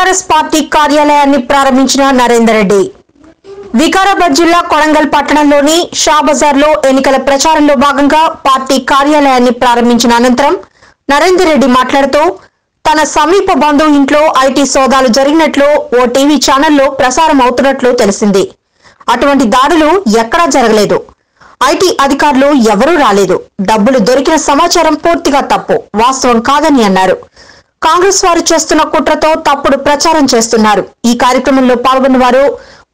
TRS party కార్యాలయాన్ని ప్రారంభించిన నరేందర్ రెడ్డి. వికారాబాద్ జిల్లా కొడంగల్ పట్టణంలోని షాబజార్లో ఎన్నికల ప్రచారంలో భాగంగా పార్టీ కార్యాలయాన్ని ప్రారంభించిన అనంతరం నరేందర్ రెడ్డి మాట్లాడుతూ తన సమీప బంధువు ఇంట్లో ఐటీ సోదాలు జరిగినట్లు ఓ టీవీ ఛానల్లో ప్రసారం అవుతున్నట్లు తెలిసింది. అటువంటి దాడులు ఎక్కడా జరగలేదు. ఐటీ అధికారులు ఎవరూ రాలేదు. డబ్బులు దొరికిన సమాచారం పూర్తిగా తప్పు వాస్తవం కాదని అన్నారు. కాంగ్రెస్ వారు చేస్తున్న కుట్రతో తప్పుడు ప్రచారం చేస్తున్నారు. ఈ కార్యక్రమంలో పాల్గొన్న వారు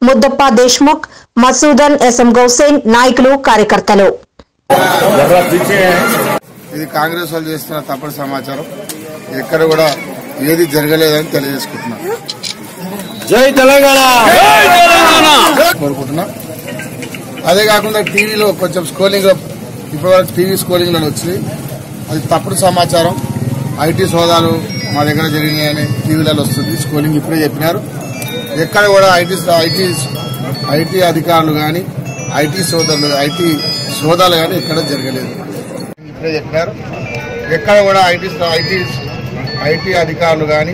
ముద్దప్ప దేశ్ముఖ్ మసూదన్ ఎస్ఎం గౌసేన్ నాయకులు కార్యకర్తలు. ఇది కాంగ్రెస్ వాళ్ళు చేస్తున్న తప్పుడు సమాచారం. ఎక్కడ కూడా ఏది జరగలేదని తెలియజేసుకుంటున్నా జై తెలంగాణ! కోరుకుంటున్నా. అదే కాకుండా టీవీలో కొంచెం స్కోలింగ్ ఇప్పటివరకు టీవీ స్కోలింగ్లో వచ్చింది. అది తప్పుడు సమాచారం. ఐటీ సోదాలు మా దగ్గర జరిగినాయని టీవీలలో వస్తుంది. స్కూలింగ్ ఇప్పుడే చెప్పినారు. ఎక్కడ కూడా ఐటీ ఐటీ ఐటీ అధికారులు కానీ ఐటీ సోదరులు ఐటీ సోదాలు కానీ ఎక్కడ జరగలేదు. ఇప్పుడే చెప్పినారు. ఎక్కడ కూడా ఐటీ ఐటీ ఐటీ అధికారులు కానీ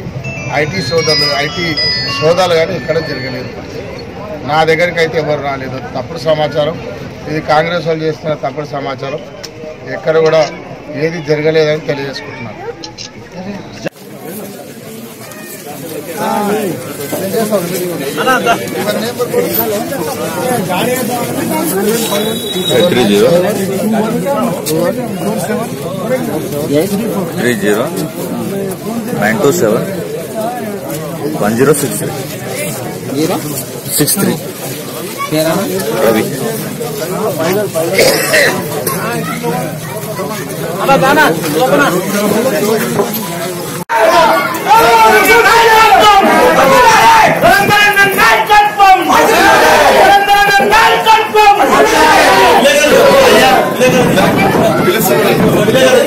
ఐటీ సోదరులు ఐటీ సోదాలు కానీ ఎక్కడ జరగలేదు. నా దగ్గరికి అయితే ఎవరు రాలేదు. తప్పుడు సమాచారం. ఇది కాంగ్రెస్ వాళ్ళు చేస్తున్న తప్పుడు సమాచారం. ఎక్కడ కూడా ఏది జరగలేదని తెలియజేసుకుంటున్నాను. Three zero three zero nine two seven one zero six three zero six three Ravi لا بالله